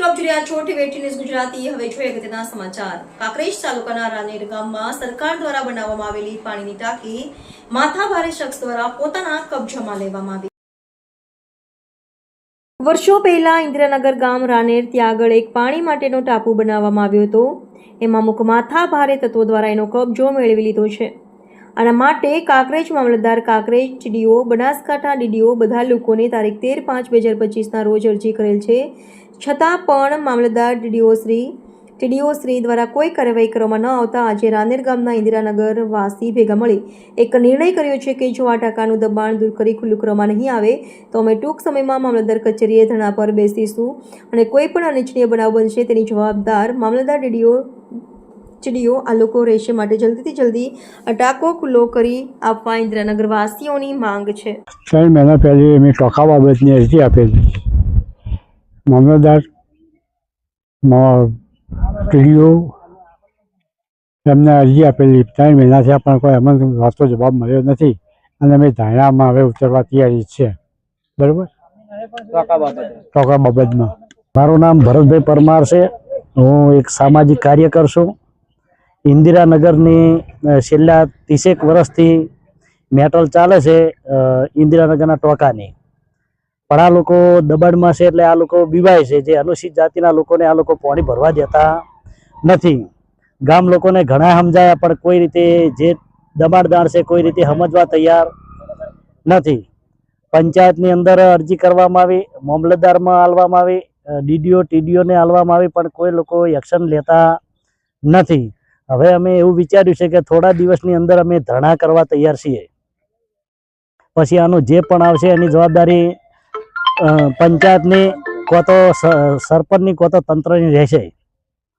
મિત્રો ગુજરાતી હવે જોઈએ અગત્યના સમાચાર. કાંકરેજ તાલુકાના રાનેર ગામમાં સરકાર દ્વારા બનાવવામાં આવેલી પાણીની ટાંકી માથાભારે શખ્સ દ્વારા પોતાના કબજામાં લેવામાં આવી. વર્ષો પહેલા ઇન્દ્રનગર ગામ રાનેર ત્યાં આગળ એક પાણી માટેનો ટાપુ બનાવવામાં આવ્યો હતો. એમાં મુખ માથા ભારે તત્વો દ્વારા એનો કબજો મેળવી લીધો છે. આના માટે કાંકરેજ મામલતદાર કાંકરેજ ડીઓ, બનાસકાંઠા ડીડીઓ બધા લોકોને તારીખ તેર પાંચ બે હજાર પચીસના રોજ અરજી કરેલ છે. છતાં પણ મામલતદાર ડીડીઓ શ્રી, ટીડીઓ શ્રી દ્વારા કોઈ કાર્યવાહી કરવામાં ન આવતા આજે રાનેર ગામના ઇન્દિરાનગર વાસી ભેગા મળી એક નિર્ણય કર્યો છે કે જો આ ટાંકાનું દબાણ દૂર કરી ખુલ્લું કરવામાં નહીં આવે, તો અમે ટૂંક સમયમાં મામલતદાર કચેરીએ ધરણા પર બેસીશું અને કોઈ પણ અનિચ્છનીય બનાવ બનશે તેની જવાબદાર મામલતદાર ડીડીઓ ચીડીઓ આ લોકો રહેશે માટે જલ્દીથી જલ્દી અટાકો ટાંકો ખુલ્લો કરી આપવા ઇન્દ્રનગર વાસીઓની માંગ છે. ત્રણ મહિના પહેલી મેં ટોકા બાબતની અરજી આપેલી. મામલતદાર ચીડીઓ એમને અરજી આપેલી. ત્રણ મહિના થયા પણ કોઈ અમને વાતો જવાબ મળ્યો નથી. અને અમે ધારણામાં હવે ઉતરવા તૈયારી છે. બરાબર? ટોકા બાબતમાં. મારું નામ ભરતભાઈ પરમાર છે. હું એક સામાજિક કાર્યકર છું. ઇન્દિરાનગરની છેલ્લા ત્રીસેક વર્ષથી મેટલ ચાલે છે ઇન્દિરાનગરના ટોકાની. પણ આ લોકો દબાણમાં છે એટલે આ લોકો બીવાય છે. જે અનુસૂચિત જાતિના લોકોને આ લોકો પાણી ભરવા દેતા નથી. ગામ લોકોને ઘણા સમજાયા, પણ કોઈ રીતે જે દબાણદાર છે, કોઈ રીતે સમજવા તૈયાર નથી. પંચાયતની અંદર અરજી કરવામાં આવી, મામલતદારમાં હાલવામાં આવી ડીડીઓ, ટીડીઓને હાલવામાં આવી, પણ કોઈ લોકો એક્શન લેતા નથી. હવે અમે એવું વિચાર્યું છે કે થોડા દિવસની અંદર અમે ધરણા કરવા તૈયાર છીએ. પછી આનું જે પણ આવશે એની જવાબદારી પંચાયતની કો તો સ- સરપંચની કો તો તંત્રની રહેશે.